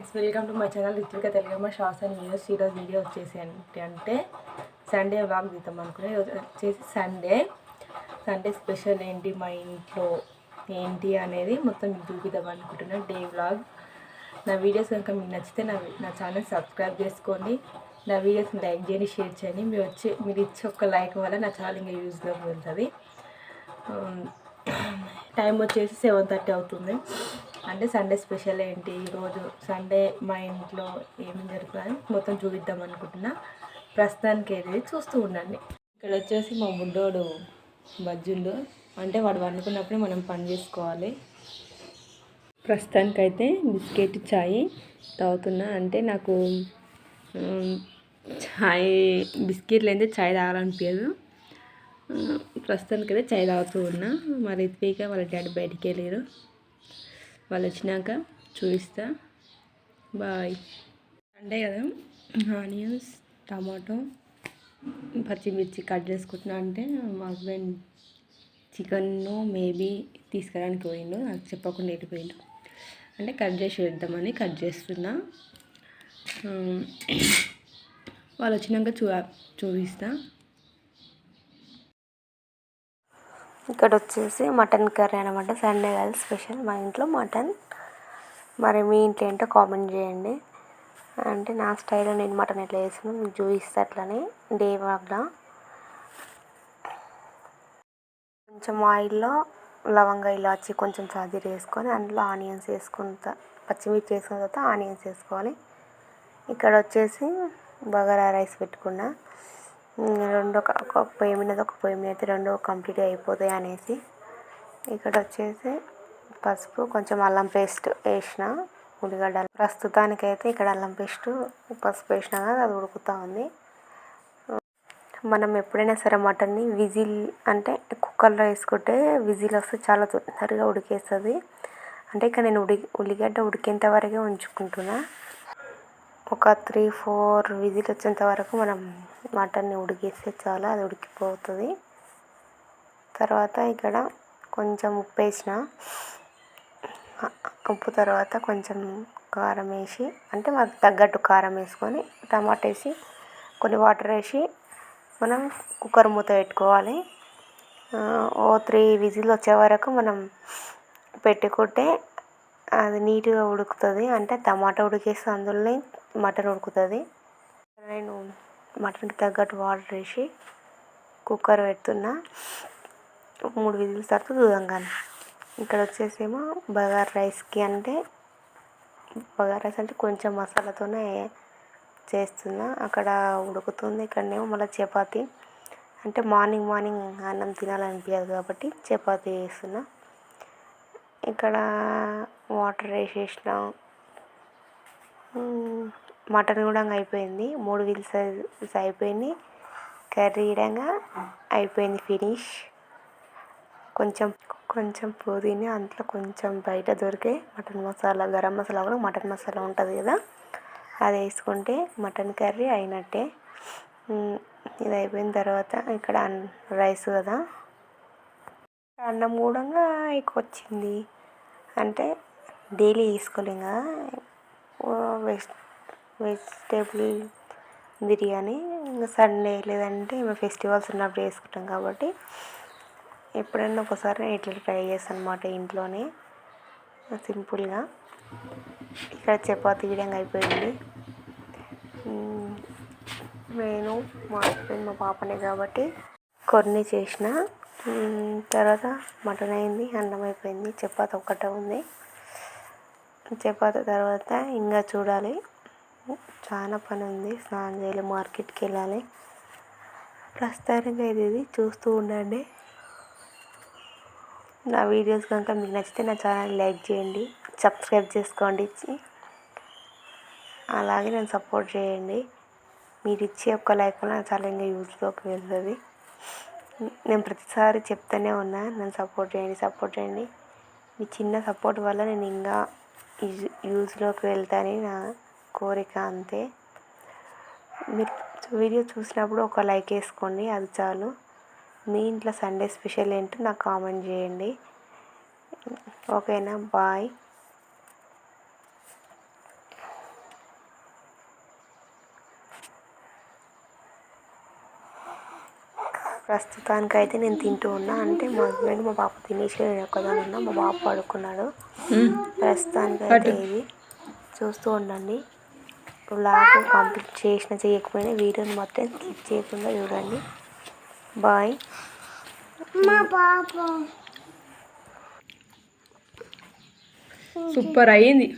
Friends welcome to my channel. Ritvika తెలుగమ్మ shorts and videos. ఈరోజు video వచ్చేసి ఏంటి అంటే సండే వ్లాగ్ తీద్దాం అనుకున్నా. ఈరోజు వచ్చేసి సండే సండే స్పెషల్ ఏంటి మా ఇంట్లో ఏంటి అనేది మొత్తం మీకు చూపిద్దాం అనుకుంటున్నా. డే వ్లాగ్ నా వీడియోస్ కనుక మీకు నచ్చితే నా నా ఛానల్ సబ్స్క్రైబ్ చేసుకోండి. నా వీడియోస్ని లైక్ చేయండి షేర్ చేయండి. మీరు వచ్చి మీరు ఇచ్చే ఒక్క లైక్ వల్ల నా ఛానల్ ఇంకా యూజ్లోకి వెళ్తుంది. టైం వచ్చేసి సెవెన్ థర్టీ అవుతుంది. అంటే సండే స్పెషల్ ఏంటి? ఈరోజు సండే మా ఇంట్లో ఏమి జరుగుతుంది మొత్తం చూపిద్దాం అనుకుంటున్నా. ప్రస్తుతానికి ఏది చూస్తూ ఉండండి. ఇక్కడ వచ్చేసి మా బుడ్డోడు బజ్జులు అంటే వాడు వండుకున్నప్పుడే మనం పని చేసుకోవాలి. ప్రస్తుతానికైతే బిస్కెట్ చాయ్ తాగుతున్నా. అంటే నాకు ఛాయ్ బిస్కెట్లు అయితే చాయ్ తాగాలనిపించదు ప్రస్తుతానికైతే చాయ్ తాగుతూ ఉన్నా. మరి రిత్విక వాళ్ళ డాడీ బయటికి వెళ్ళారు. వాళ్ళు వచ్చినాక చూపిస్తా. బాయ్. అంటే కదా ఆనియన్స్ టమాటో పచ్చిమిర్చి కట్ చేసుకుంటున్నా అంటే మా హస్బెండ్ చికెన్ మేబీ తీసుకురానికి పోయిండు నాకు చెప్పకుండా వెళ్ళిపోయిండు. అంటే కట్ చేసి వేద్దామని కట్ చేస్తున్నా. వాళ్ళు వచ్చినాక చూ చూపిస్తా. ఇక్కడ వచ్చేసి మటన్ కర్రీ అనమాట సండే కదా స్పెషల్ మా ఇంట్లో మటన్. మరి మీ ఇంట్లో ఏంటో కామెంట్ చేయండి. అంటే నా స్టైల్లో నేను మటన్ ఎట్లా చేస్తాను మీకు చూపిస్తా అట్లనే. డే వాగ్లా కొంచెం ఆయిల్లో లవంగా ఇలాచి కొంచెం సాజీర వేసుకొని అందులో ఆనియన్స్ వేసుకుంటా. పచ్చిమిర్చి వేసుకున్న తర్వాత ఆనియన్స్ వేసుకోవాలి. ఇక్కడ వచ్చేసి బగారా రైస్ పెట్టుకున్నా. రెండు ఒక ఒక పొయ్యి మీద ఒక పొయ్యి మీద అయితే రెండు కంప్లీట్ అయిపోతాయి అనేసి. ఇక్కడ వచ్చేసి పసుపు కొంచెం అల్లం పేస్ట్ వేసిన ఉల్లిగడ్డ ప్రస్తుతానికైతే ఇక్కడ అల్లం పేస్ట్ పసుపు వేసినా కదా అది ఉడుకుతూ ఉంది. మనం ఎప్పుడైనా సరే మటన్ని విజిల్ అంటే కుక్కర్లో వేసుకుంటే విజిల్ వస్తే చాలా తొందరగా ఉడికేస్తుంది. అంటే ఇక్కడ నేను ఉడి ఉల్లిగడ్డ ఉడికేంత వరకే ఉంచుకుంటున్నా. ఒక త్రీ ఫోర్ విజిల్ వచ్చేంత వరకు మనం మటన్ని ఉడికిస్తే చాలా అది ఉడికిపోతుంది. తర్వాత ఇక్కడ కొంచెం ఉప్పు వేసిన ఉప్పు తర్వాత కొంచెం కారం వేసి అంటే మనకు తగ్గట్టు కారం వేసుకొని టమాటా వేసి కొన్ని వాటర్ వేసి మనం కుక్కర్ మూత పెట్టుకోవాలి. ఓ త్రీ విజిల్ వచ్చే వరకు మనం పెట్టుకుంటే అది నీట్గా ఉడుకుతుంది. అంటే టమాటా ఉడికేస్తే అందులోనే మటన్ ఉడుకుతుంది. నేను మటన్కి తగ్గట్టు వాటర్ వేసి కుక్కర్ పెడుతున్నా. మూడు విజిల్స్ తర్వాత చూద్దాం ఇక్కడ వచ్చేసేమో బగార్ రైస్కి అంటే బగార్ రైస్ అంటే కొంచెం మసాలాతోనే చేస్తున్నా. అక్కడ ఉడుకుతుంది. ఇక్కడనేమో మళ్ళీ చపాతి. అంటే మార్నింగ్ మార్నింగ్ అన్నం తినాలనిపించదు కాబట్టి చపాతి చేస్తున్నా. ఇక్కడ వాటర్ వేసేసిన. మటన్ కూడా అయిపోయింది. మూడు విల్స్ అయిపోయింది కర్రీ కూడా అయిపోయింది ఫినిష్. కొంచెం కొంచెం పుదీనా అందులో కొంచెం బయట దొరికే మటన్ మసాలా గరం మసాలా కూడా మటన్ మసాలా ఉంటుంది కదా. అది వేసుకుంటే మటన్ కర్రీ అయినట్టే. ఇది అయిపోయిన తర్వాత ఇక్కడ రైస్ కదా. అన్నం కూడా ఎక్కువ వచ్చింది అంటే డైలీ తీసుకోలేం కదా. వేస్ట్ వెజిటేబుల్ బిర్యానీ ఇంకా సండే లేదంటే మేము ఫెస్టివల్స్ ఉన్నప్పుడు చేసుకుంటాం కాబట్టి ఎప్పుడైనా ఒకసారి ఇట్లా ట్రై చేస్తాను అనమాట ఇంట్లోనే. సింపుల్గా. ఇక్కడ చపాతి తీయడం అయిపోయింది. నేను మా హస్బెండ్ మా పాపనే కాబట్టి కొన్ని చేసిన. తర్వాత మటన్ అయింది అన్నం అయిపోయింది చపాతి ఒక్కటే ఉంది. చపాతి తర్వాత ఇంకా చూడాలి. చాలా పని ఉంది స్నానం చేయాలి మార్కెట్కి వెళ్ళాలి ప్రస్తుతానికి అయితే ఇది చూస్తూ ఉండండి. నా వీడియోస్ కనుక మీకు నచ్చితే నా ఛానల్ లైక్ చేయండి సబ్స్క్రైబ్ చేసుకోండి. అలాగే నేను సపోర్ట్ చేయండి. మీరు ఇచ్చే ఒక్క లైక్ వల్ల చాలా ఇంకా యూజ్లోకి వెళ్తుంది నేను ప్రతిసారి చెప్తూనే ఉన్నా నన్ను సపోర్ట్ చేయండి సపోర్ట్ చేయండి. మీ చిన్న సపోర్ట్ వల్ల నేను ఇంకా యూజ్ యూజ్లోకి వెళ్తానని నా కోరిక అంతే. మీరు వీడియో చూసినప్పుడు ఒక లైక్ వేసుకోండి అది చాలు. మీ ఇంట్లో సండే స్పెషల్ ఏంటో నాకు కామెంట్ చేయండి. ఓకేనా? బాయ్. ప్రస్తుతానికి అయితే నేను తింటూ ఉన్నా. అంటే మా హస్బెండ్ మా పాప తినేసి నేను ఒక్కదాని ఉన్నా. మా బాబు పడుకున్నాడు. ప్రస్తుతానికి ఇది. చూస్తూ ఉండండి. వ్లాగ్ కంప్లీట్ చేసిన చేయకపోయినా వీడియోని మొత్తం స్కిప్ చేయకుండా చూడండి. బాయ్. సూపర్ అయ్యింది.